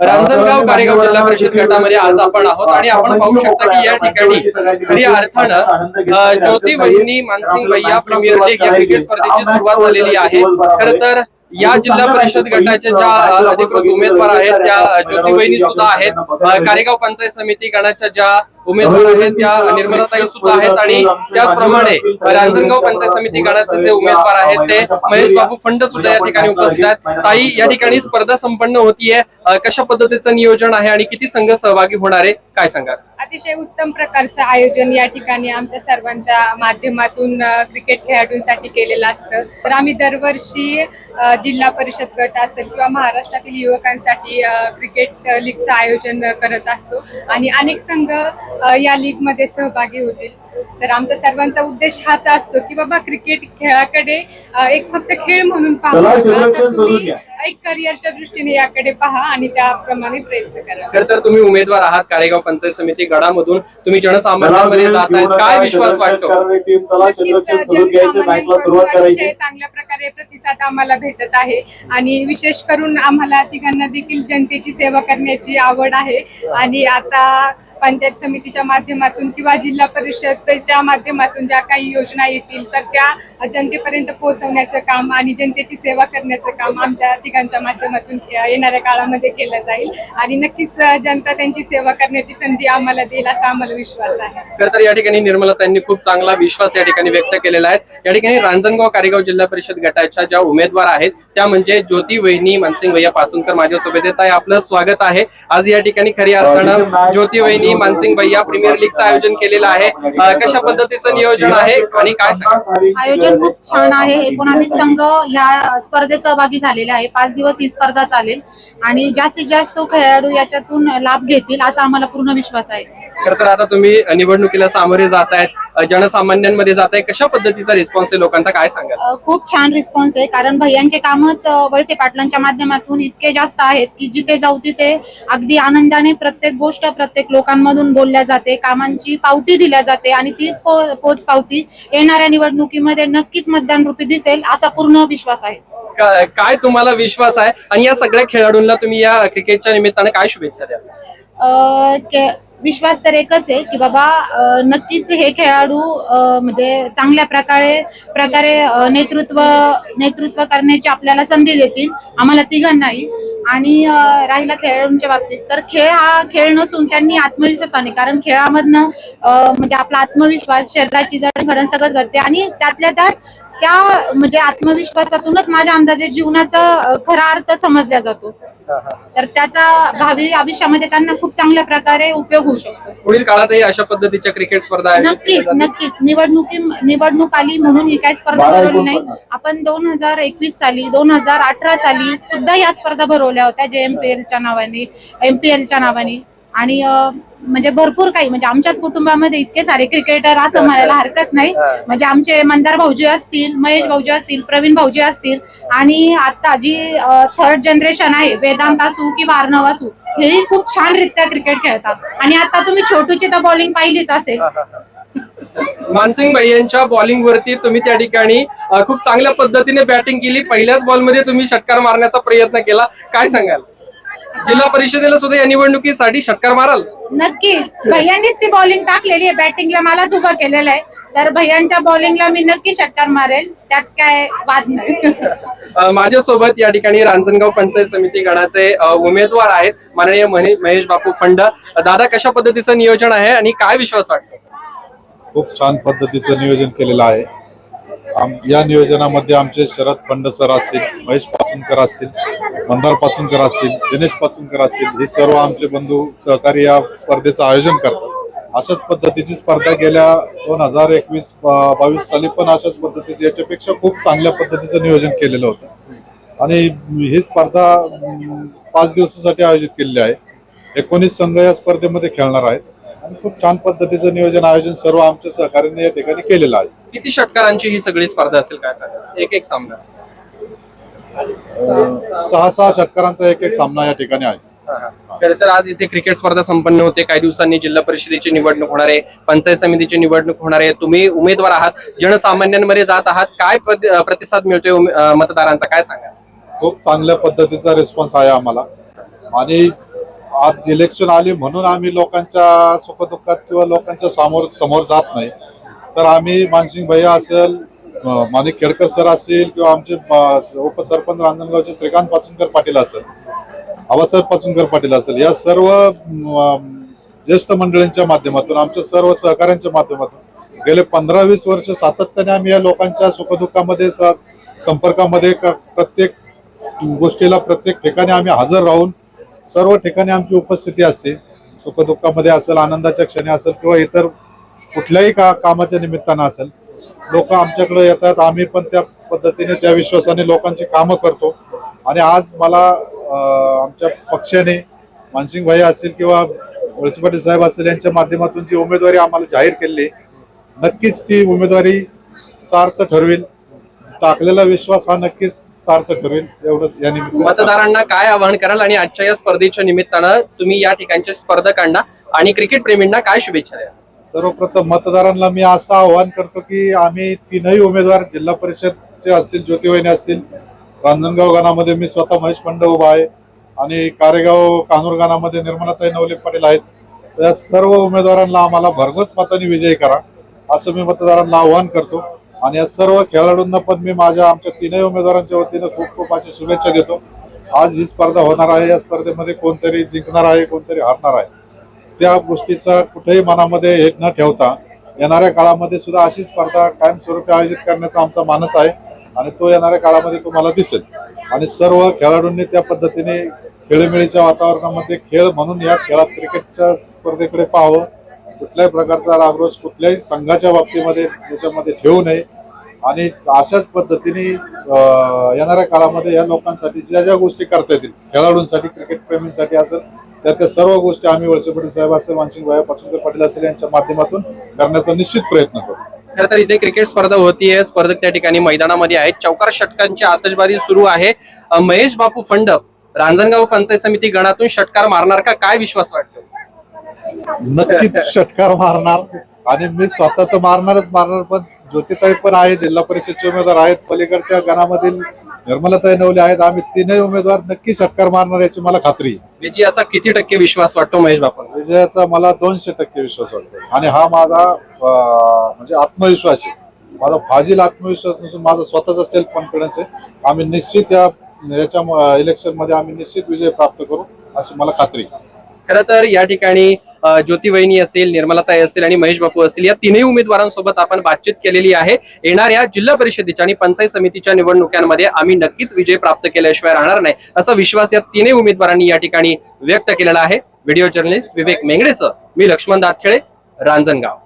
रांजणगाव कारेगाव जिल्हा परिषद गटामध्ये आज आपण आहोत आणि आपण पाहू शकता की या ठिकाणी खऱ्या अर्थानं ज्योती वहिनी मानसिंग भैया प्रीमियर लीग या क्रिकेट स्पर्धेची सुरुवात झालेली आहे. खर तर या जिल्हा परिषद गटाच्या ज्या अधिकृत उमेदवार आहेत त्या ज्योती वहिनी सुद्धा आहेत. कारेगाव पंचायत समिती गणाच्या ज्या उमेदवार आहेत त्या निर्मलाताई सुद्धा आहेत आणि त्याचप्रमाणे रांजणगाव पंचायत समिती गणाचे जे उमेदवार आहेत ते महेश बाबू फंड सुद्धा या ठिकाणी उपस्थित आहेत. ताई या ठिकाणी स्पर्धा संपन्न होतीये. कशा पद्धतीचं नियोजन आहे आणि किती संघ सहभागी होणार आहे काय सांगा अतिशय उत्तम प्रकारचं आयोजन या ठिकाणी आमच्या सर्वांच्या माध्यमातून क्रिकेट खेळाडूंसाठी केलेलं असतं. तर आम्ही दरवर्षी जिल्हा परिषद गट असेल किंवा महाराष्ट्रातील युवकांसाठी क्रिकेट लीगचं आयोजन करत असतो. आणि अनेक संघ या लीगमध्ये सहभागी होतील. तर आमचा सर्वांचा उद्देश हाच असतो की बाबा क्रिकेट खेळाकडे एक फक्त खेळ म्हणून पाहू. तुम्ही. एक करिअरच्या दृष्टीने याकडे पहा आणि त्याप्रमाणे प्रयत्न करा. खर तर तुम्ही उमेदवार आहात कारेगाव पंचायत समिती गडामधून. तुम्ही जनसामान्यांमध्ये जात आहेत काय विश्वास वाटतो? अतिशय चांगल्या प्रकारे प्रतिसाद आम्हाला भेटत आहे. आणि विशेष करून आम्हाला तिघांना देखील जनतेची सेवा करण्याची आवड आहे. आणि आता पंचायत समितीच्या माध्यमातून किंवा जिल्हा परिषदच्या माध्यमातून ज्या काही योजना येतील तर त्या जनतेपर्यंत पोहोचवण्याचं काम आणि जनतेची सेवा करण्याचं काम आमच्या तिघांच्या माध्यमातून येणाऱ्या काळामध्ये केलं जाईल. आणि नक्कीच जनता त्यांची सेवा करण्याची संधी आम्हाला देईल असा आम्हाला विश्वास आहे. खर तर या ठिकाणी निर्मला त्यांनी खूप चांगला विश्वास या ठिकाणी व्यक्त केलेला आहे. या ठिकाणी रांजणगाव कारेगाव जिल्हा परिषद गटाच्या ज्या उमेदवार आहेत त्या म्हणजे ज्योती वहिनी मानसिंग भैया पाचुनकर माझ्यासोबत येत आहे आपलं स्वागत आहे. आज या ठिकाणी खऱ्या अर्थानं ज्योती वहिनी मानसिंग भैया प्रीमियर लीगचं आयोजन केलेलं आहे. कशा पद्धतीचं नियोजन आहे आणि काय आयोजन खूप छान आहे. एकोणावीस संघ ह्या स्पर्धेत सहभागी झालेले आहे. पाच दिवस ही स्पर्धा चालेल. आणि जास्तीत जास्त खेळाडू याच्यातून लाभ घेतील असा आम्हाला पूर्ण विश्वास आहे. खर तर आता तुम्ही निवडणुकीला सामोरे जात आहेत. जनसामान्यांमध्ये जात आहे कशा पद्धतीचा रिस्पॉन्स आहे लोकांचा? काय सांगाल? अ, खूप छान रिस्पॉन्स आहे कारण भैयांचे कामच वळसे पाटलांच्या माध्यमातून इतके जास्त आहेत की जिथे जाऊ तिथे अगदी आनंदाने प्रत्येक गोष्ट प्रत्येक लोकांमधून बोलल्या जाते कामांची पावती दिल्या जाते आणि तीच पोच पावती येणाऱ्या निवडणुकीमध्ये नक्कीच मतदान रूपी दिसेल असा पूर्ण विश्वास आहे. काय तुम्हाला विश्वास आहे? आणि या सगळ्या खेळाडूंना तुम्ही या क्रिकेटच्या निमित्ताने काय शुभेच्छा के- विश्वास तर एकच आहे की बाबा नक्कीच हे खेळाडू म्हणजे चांगल्या प्रकारे प्रकारे नेतृत्व नेतृत्व करण्याची आपल्याला संधी देतील. आम्हाला तिघांनाही. आणि राहिला खेळाडूंच्या बाबतीत. तर खेळ हा खेळ नसून त्यांनी आत्मविश्वासाने कारण खेळामधनं म्हणजे आपला आत्मविश्वास शरीराची जडणघडण सगळं घडते. आणि त्यातल्या त्यात त्या म्हणजे आत्मविश्वासातूनच माझ्या अंदाजे जीवनाचा खरा अर्थ समजला जातो. तर त्याचा भावी आयुष्यामध्ये त्यांना खूप चांगल्या प्रकारे उपयोग होऊ शकतो. पुढील काळातही अशा पद्धतीच्या क्रिकेट स्पर्धा नक्कीच. नक्कीच. निवडणुकी निवडणूक आली म्हणून ही काय स्पर्धा भरवली नाही. आपण दोन हजार एकवीस साली दोन हजार अठरा साली सुद्धा या स्पर्धा भरवल्या होत्या जे एमपीएलच्या नावाने एमपीएलच्या नावाने. आणि म्हणजे भरपूर काही म्हणजे आमच्याच कुटुंबामध्ये इतके सारे क्रिकेटर असं म्हणायला हरकत नाही. म्हणजे आमचे मंदार भाऊजी असतील महेश भाऊजी असतील प्रवीण भाऊजी असतील आणि आता जी थर्ड जनरेशन आहे वेदांत असू किंवा अर्णव असू हेही खूप छान रित्या क्रिकेट खेळतात. आणि आता तुम्ही छोटूची तर बॉलिंग पाहिलीच असेल. मानसिंग भैयांच्या बॉलिंग वरती तुम्ही त्या ठिकाणी खूप चांगल्या पद्धतीने बॅटिंग केली. पहिल्याच बॉलमध्ये तुम्ही षटकार मारण्याचा प्रयत्न केला. काय सांगाल? जिल्हा परिषदेला सुद्धा या निवडणुकीसाठी षटकार माराल. नक्कीच. भैयांनीच ती बॉलिंग टाकलेली आहे. बॅटिंगला मलाच उभं केलेलं आहे. तर भैयांच्या बॉलिंगला मी नक्की षटकार मारेल. त्यात काय वाद नाही. अ, माझ्यासोबत या ठिकाणी रांजणगाव पंचायत समिती गणाचे अ, उमेदवार आहेत. माननीय महे- महेश बापू फंड. दादा कशा पद्धतीचं नियोजन आहे आणि काय विश्वास वाटतो? खूप छान पद्धतीचं नियोजन केलेलं आहे. आम- या नियोजनामध्ये आमचे शरद फंड सर असतील महेश पाचुनकर असतील मंदार पाचुनकर असतील दिनेश पाचुनकर असतील हे सर्व आमचे बंधू सहकारी या स्पर्धेचं आयोजन करतात. अशाच पद्धतीची स्पर्धा गेल्या दोन हजार एकवीस बावीस साली पण अशाच पद्धतीची याच्यापेक्षा खूप चांगल्या पद्धतीचं नियोजन केलेलं होतं. आणि ही स्पर्धा पाच दिवसासाठी आयोजित केलेली आहे. एकोणीस संघ या स्पर्धेमध्ये खेळणार आहेत. आणि खूप छान पद्धतीचं नियोजन आयोजन सर्व आमच्या सहकार्याने या ठिकाणी केलेलं आहे. किती षटकारांची ही सगळी स्पर्धा असेल काय सांगा एक एक सामना. सहा सहा षटकारांचा एक एक सामना या ठिकाणी आहे. खरं तर आज इथे क्रिकेट स्पर्धा संपन्न होते. काही दिवसांनी जिल्हा परिषदेची निवडणूक होणार आहे. पंचायत समितीची निवडणूक होणार आहे. तुम्ही उमेदवार आहात. जनसामान्यांमध्ये जात आहात. काय प्रतिसाद मिळतोय मतदारांचा? काय सांगा खूप चांगल्या पद्धतीचा रिस्पॉन्स आहे आम्हाला. आणि आज इलेक्शन आली म्हणून आम्ही लोकांच्या सुखदुःखात किंवा लोकांच्या समोर समोर जात नाही. तर आम्ही मानसिंग भैया असेल माने माणिक खेडकर सर असतील किंवा आमचे उपसरपंच रांजणगावचे श्रीकांत पाचुनकर पाटील असेल आबासाहेब पाचुनकर पाटील असेल या सर्व ज्येष्ठ मंडळींच्या माध्यमातून आमच्या सर्व सहकाऱ्यांच्या माध्यमातून गेले पंधरा वीस वर्ष सातत्याने आम्ही या लोकांच्या सुखदुःखामध्ये संपर्कामध्ये प्रत्येक गोष्टीला प्रत्येक ठिकाणी आम्ही हजर राहून सर्व ठिकाणी आमची उपस्थिती असते. सुखदुःखामध्ये असेल आनंदाच्या क्षणी असेल किंवा इतर कुठल्याही का कामाच्या निमित्तानं असेल लोक आमच्याकडे येतात. आम्ही पण त्या पद्धतीने त्या विश्वासाने लोकांची कामं करतो. आणि आज मला आमच्या पक्षाने मानसिंग भाई असतील किंवा वळसे पाटील साहेब असतील यांच्या माध्यमातून जी उमेदवारी आम्हाला जाहीर केली नक्कीच ती उमेदवारी सार्थ ठरवेल. टाकलेला विश्वास हा नक्कीच सार्थ ठरवेल एवढं या निमित्त मतदारांना काय आवाहन कराल आणि आजच्या या स्पर्धेच्या निमित्तानं तुम्ही या ठिकाणचे स्पर्धकांना आणि क्रिकेट प्रेमींना काय शुभेच्छा द्या सर्वप्रथम मतदारांना मी असं आवाहन करतो की आम्ही तीनही उमेदवार जिल्हा परिषदचे असतील ज्योतिवाहिनी असतील रांजणगाव गानामध्ये मी स्वतः महेश पंड उभा आहे आणि कारेगाव कानूर गाणामध्ये निर्मलाताई नवले पाटील आहेत. या सर्व उमेदवारांना आम्हाला भरघोस मताने विजयी करा असं मी मतदारांना आवाहन करतो. आणि या सर्व खेळाडूंना पण मी माझ्या आमच्या तीनही उमेदवारांच्या वतीनं खूप खूप अशी शुभेच्छा देतो. आज ही स्पर्धा होणार आहे. या स्पर्धेमध्ये कोणतरी जिंकणार आहे कोणतरी हरणार आहे. त्या गोष्टीचा कुठेही मनामध्ये हे न ठेवता येणाऱ्या काळामध्ये सुद्धा अशी स्पर्धा कायमस्वरूपी आयोजित करण्याचा आमचा मानस आहे आणि तो येणाऱ्या काळामध्ये तुम्हाला दिसेल. आणि सर्व खेळाडूंनी त्या पद्धतीने खेळीमेळीच्या वातावरणामध्ये खेळ म्हणून या खेळात क्रिकेटच्या स्पर्धेकडे पाहावं. कुठल्याही प्रकारचा रागरोष कुठल्याही संघाच्या बाबतीमध्ये त्याच्यामध्ये ठेवू नये. आणि अशाच पद्धतीने येणाऱ्या काळामध्ये या लोकांसाठी ज्या ज्या गोष्टी करता येतील खेळाडूंसाठी क्रिकेट प्रेमींसाठी असेल त्या त्या सर्व गोष्टी आम्ही वळसे पाटील साहेब असेल मानसिंग भाई पाचुंकर पाटील असेल यांच्या माध्यमातून करण्याचा निश्चित प्रयत्न करू. खरं तर इथे क्रिकेट स्पर्धा होतीये. स्पर्धक त्या ठिकाणी मैदानामध्ये आहेत. चौकार षटकांची आतषबाजी सुरू आहे. महेश बापू फंड रांजणगाव पंचायत समिती गणातून षटकार मारणार का? काय विश्वास वाटतो? नक्कीच षटकार मारणार. आणि मी स्वतः तर मारणारच मारणार पण ज्योतिताई पण आहे जिल्हा परिषदचे उमेदवार आहेत. पलीकडच्या गणामधील निर्मलाताई नवले आहेत. आम्ही तीनही उमेदवार नक्की षटकार मारणार याची मला खात्री आहे. विजयाचा किती टक्के विश्वास वाटतो महेश बापू? विजयाचा मला दोनशे टक्के विश्वास वाटतो. आणि हा माझा अं, म्हणजे आत्मविश्वास आहे. माझा फाजील आत्मविश्वास नसून माझा स्वतःचा सेल्फ कॉन्फिडन्स आहे. आम्ही निश्चित या याच्या इलेक्शनमध्ये आम्ही निश्चित विजय प्राप्त करू अशी मला खात्री आहे. खरं तर या ठिकाणी ज्योतिवहिनी ज्योती वहिनी असेल निर्मलाताई असेल आणि महेश बापू असतील या तीनही उमेदवारांसोबत आपण बातचीत केलेली आहे. येणाऱ्या जिल्हा परिषदेच्या आणि पंचायत समितीच्या निवडणुकांमध्ये आम्ही नक्कीच विजय प्राप्त केल्याशिवाय राहणार नाही असा विश्वास या तीनही उमेदवारांनी या ठिकाणी व्यक्त केलेला आहे. व्हिडिओ जर्नलिस्ट विवेक मेंगडेसह मी लक्ष्मण दातखेळे रांजणगाव.